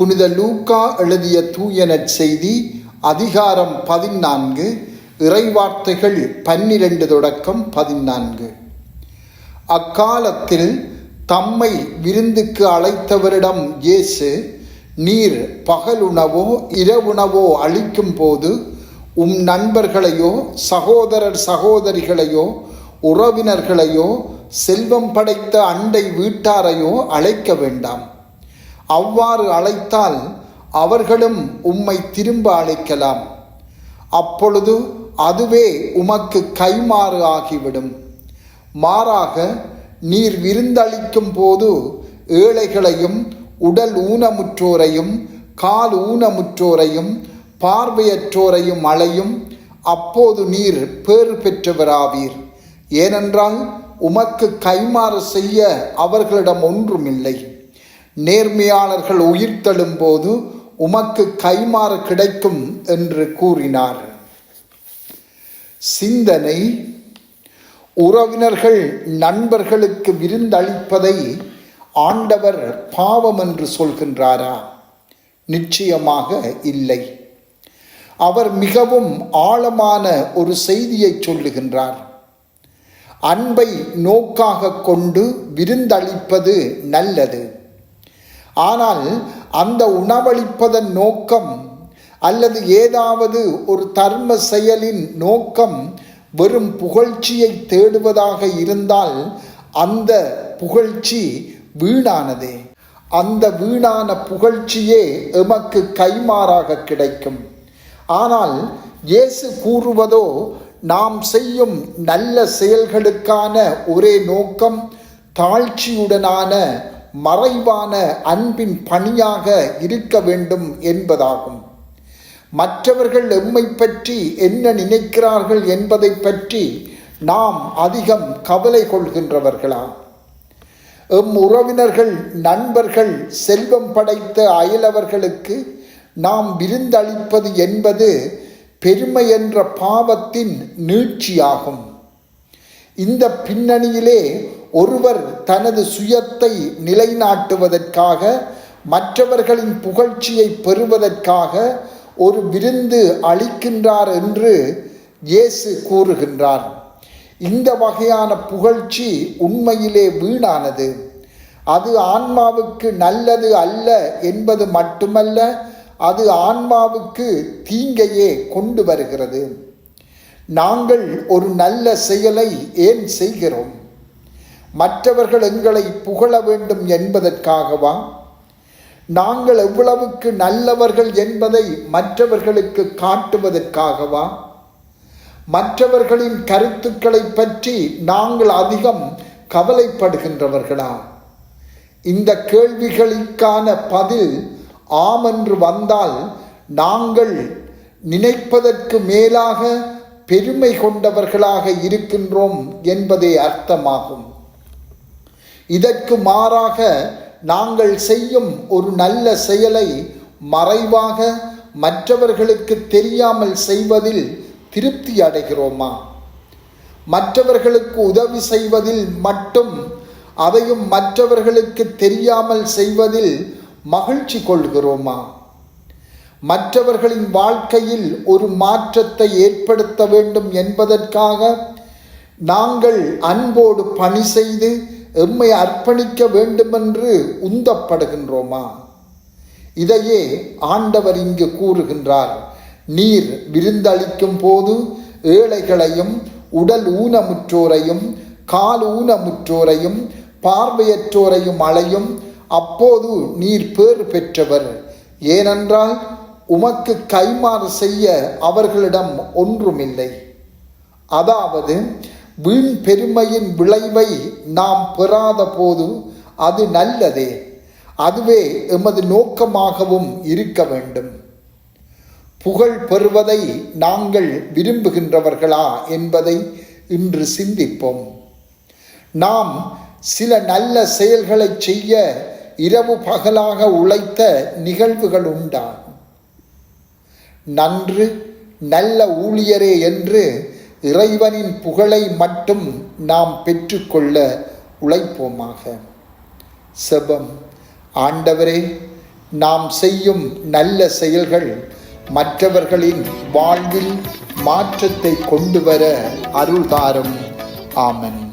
புனித லூக்கா எழுதிய தூய செய்தி அதிகாரம் பதினான்கு இறைவார்த்தைகள் பன்னிரண்டு தொடக்கம் பதினான்கு. அக்காலத்தில் தம்மை விருந்துக்கு அழைத்தவரிடம் இயேசு நீர் பகலுணவோ இரவுணவோ அளிக்கும் போது உம் நண்பர்களையோ சகோதரர் சகோதரிகளையோ உறவினர்களையோ செல்வம் படைத்த அண்டை வீட்டாரையோ அழைக்க வேண்டாம். அவ்வாறு அழைத்தால் அவர்களும் உம்மை திரும்ப அழைக்கலாம். அப்பொழுது அதுவே உமக்கு கைமாறு ஆகிவிடும். மாறாக நீர் விருந்தளிக்கும் போது ஏழைகளையும் உடல் ஊனமுற்றோரையும் கால் ஊனமுற்றோரையும் பார்வையற்றோரையும் அலையும் அப்போது நீர் பேறு பெற்றவராவீர். ஏனென்றால் உமக்கு கைமாறு செய்ய அவர்களிடம் ஒன்றுமில்லை. நேர்மையாளர்கள் உயிர்த்தெழும் போது உமக்கு கைமாறு கிடைக்கும் என்று கூறினார். சிந்தனை உறவினர்கள் நண்பர்களுக்கு விருந்தளிப்பதை ஆண்டவர் பாவம் என்று சொல்கின்றாரா? நிச்சயமாக இல்லை. அவர் மிகவும் ஆழமான ஒரு செய்தியை சொல்லுகின்றார். அன்பை நோக்காக கொண்டு விருந்தளிப்பது நல்லது. ஆனால் அந்த உணவளிப்பதன் நோக்கம் அல்லது ஏதாவது ஒரு தர்ம செயலின் நோக்கம் வெறும் புகழ்ச்சியை தேடுவதாக இருந்தால் அந்த புகழ்ச்சி வீணானதே. அந்த வீணான புகழ்ச்சியே எமக்கு கைமாறாக கிடைக்கும். ஆனால் இயேசு கூறுவதோ நாம் செய்யும் நல்ல செயல்களுக்கான ஒரே நோக்கம் தாழ்ச்சியுடனான மறைவான அன்பின் பணியாக இருக்க வேண்டும் என்பதாகும். மற்றவர்கள் எம்மை பற்றி என்ன நினைக்கிறார்கள் என்பதை பற்றி நாம் அதிகம் கவலை கொள்கின்றவர்களா எம் உறவினர்கள் நண்பர்கள் செல்வம் படைத்த அயலவர்களுக்கு நாம் விருந்தளிப்பது என்பது பெருமை என்ற பாவத்தின் நீட்சியாகும். இந்த பின்னணியிலே ஒருவர் தனது சுயத்தை நிலைநாட்டுவதற்காக மற்றவர்களின் புகழ்ச்சியை பெறுவதற்காக ஒரு விருந்து அளிக்கின்றார் என்று இயேசு கூறுகின்றார். இந்த வகையான புகழ்ச்சி உண்மையிலே வீணானது. அது ஆன்மாவுக்கு நல்லது அல்ல என்பது மட்டுமல்ல அது ஆன்மாவுக்கு தீங்கையே கொண்டு வருகிறது. நாங்கள் ஒரு நல்ல செயலை ஏன் செய்கிறோம்? மற்றவர்கள் எங்களை புகழ வேண்டும் என்பதற்காகவா? நாங்கள் எவ்வளவுக்கு நல்லவர்கள் என்பதை மற்றவர்களுக்கு காட்டுவதற்காகவா? மற்றவர்களின் கருத்துக்களை பற்றி நாங்கள் அதிகம் கவலைப்படுகின்றவர்களா? இந்த கேள்விகளுக்கான பதில் ஆம் என்று வந்தால் நாங்கள் நினைப்பதற்கு மேலாக பெருமை கொண்டவர்களாக இருக்கின்றோம் என்பதே அர்த்தமாகும். இதற்கு மாறாக நாங்கள் செய்யும் ஒரு நல்ல செயலை மறைவாக மற்றவர்களுக்கு தெரியாமல் செய்வதில் திருப்தி அடைகிறோமா? மற்றவர்களுக்கு உதவி செய்வதில் மட்டும் அதையும் மற்றவர்களுக்கு தெரியாமல் செய்வதில் மகிழ்ச்சி கொள்கிறோமா? மற்றவர்களின் வாழ்க்கையில் ஒரு மாற்றத்தை ஏற்படுத்த வேண்டும் என்பதற்காக நாங்கள் அன்போடு பணி செய்து எம்மை அர்ப்பணிக்க வேண்டுமென்று உந்தப்படுகின்றோமா? இதையே ஆண்டவர் இங்கு கூறுகின்றார். நீர் விருந்தளிக்கும் போது ஏழைகளையும் உடல் ஊனமுற்றோரையும் கால் ஊனமுற்றோரையும் பார்வையற்றோரையும் அலையும் அப்போது நீர் பேறு பெற்றவர். ஏனென்றால் உமக்கு கைமாறு செய்ய அவர்களிடம் ஒன்றுமில்லை. அதாவது வீண் பெருமையின் விளைவை நாம் பெறாத போது அது நல்லதே. அதுவே எமது நோக்கமாகவும் இருக்க வேண்டும். புகழ் பெறுவதை நாங்கள் விரும்புகின்றவர்களா என்பதை இன்று சிந்திப்போம். நாம் சில நல்ல செயல்களை செய்ய இரவு பகலாக உழைத்த நிகழ்வுகள் உண்டா? நன்று நல்ல ஊழியரே என்று இறைவனின் புகழை மட்டும் நாம் பெற்றுக்கொள்ள உழைப்போமாக. செபம். ஆண்டவரே நாம் செய்யும் நல்ல செயல்கள் மற்றவர்களின் வாழ்வில் மாற்றத்தை கொண்டு வர அருள்தாரும். ஆமன்.